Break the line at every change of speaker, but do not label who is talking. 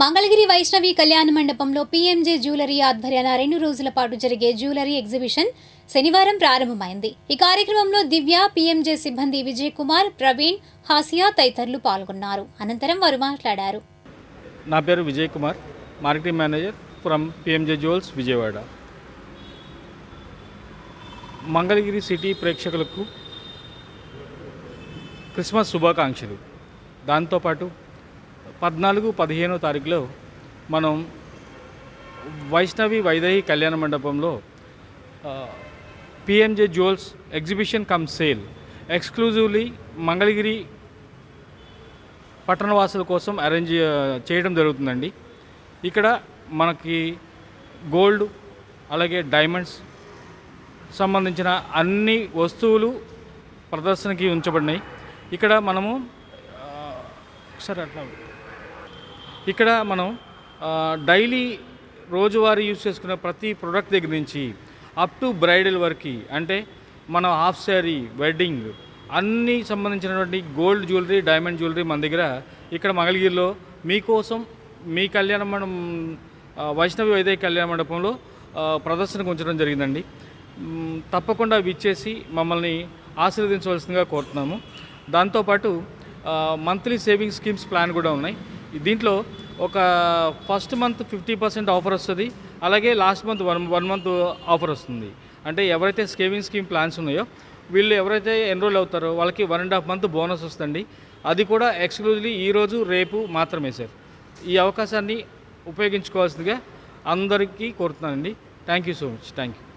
మంగళగిరి వైష్ణవి కళ్యాణ మండపంలో PMJ jewellery ఆధ్వర్యాన రెండు రోజుల పాటు జరిగే జ్యువెలరీ ఎగ్జిబిషన్ శనివారం ప్రారంభమైంది. ఈ కార్యక్రమంలో దివ్య పీఎంజే సిబ్బంది విజయ్ కుమార్ ప్రవీణ్ హాసియా తదితరులు పాల్గొన్నారు. అనంతరం వారు మాట్లాడారు.
నా పేరు Vijay Kumar marketing manager from PMJ jewels Vijayawada. Mangalagiri city ప్రేక్షకులకు క్రిస్మస్ శుభాకాంక్షలు. దాంతోపాటు పద్నాలుగు పదిహేనో తారీఖులో మనం వైష్ణవి వైదేహి కళ్యాణ మండపంలో PMJ jewels exhibition cum sale exclusively Mangalagiri పట్టణవాసుల కోసం అరేంజ్ చేయడం జరుగుతుందండి. ఇక్కడ మనకి గోల్డ్ అలాగే డైమండ్స్ సంబంధించిన అన్ని వస్తువులు ప్రదర్శనకి ఉంచబడినాయి. ఇక్కడ మనము ఒకసారి అట్లా ఇక్కడ మనం డైలీ రోజువారీ యూస్ చేసుకునే ప్రతి ప్రోడక్ట్ దగ్గర నుంచి అప్ టు బ్రైడల్ వరకు అంటే మన హాఫ్ శారీ వెడ్డింగ్ అన్నీ సంబంధించినటువంటి గోల్డ్ జ్యువెలరీ డైమండ్ జ్యువెలరీ మన దగ్గర ఇక్కడ మంగళగిరిలో మీకోసం మీ కళ్యాణ మండపం వైష్ణవి వైదే కళ్యాణ మండపంలో ప్రదర్శనకు ఉంచడం జరిగిందండి. తప్పకుండా విచ్చేసి మమ్మల్ని ఆశీర్వదించవలసిందిగా కోరుతున్నాము. దాంతోపాటు మంత్లీ సేవింగ్ స్కీమ్స్ ప్లాన్ కూడా ఉన్నాయి. దీంట్లో ఒక first month fifty percent offer వస్తుంది. అలాగే last month one one month offer వస్తుంది. అంటే ఎవరైతే సేవింగ్ స్కీమ్ ప్లాన్స్ ఉన్నాయో వీళ్ళు ఎవరైతే ఎన్రోల్ అవుతారో వాళ్ళకి one and half month bonus వస్తుంది అది కూడా ఎక్స్క్లూజివ్లీ ఈరోజు రేపు మాత్రమే సార్. ఈ అవకాశాన్ని ఉపయోగించుకోవాల్సిందిగా అందరికీ కోరుతున్నానండి. Thank you so much. Thank you.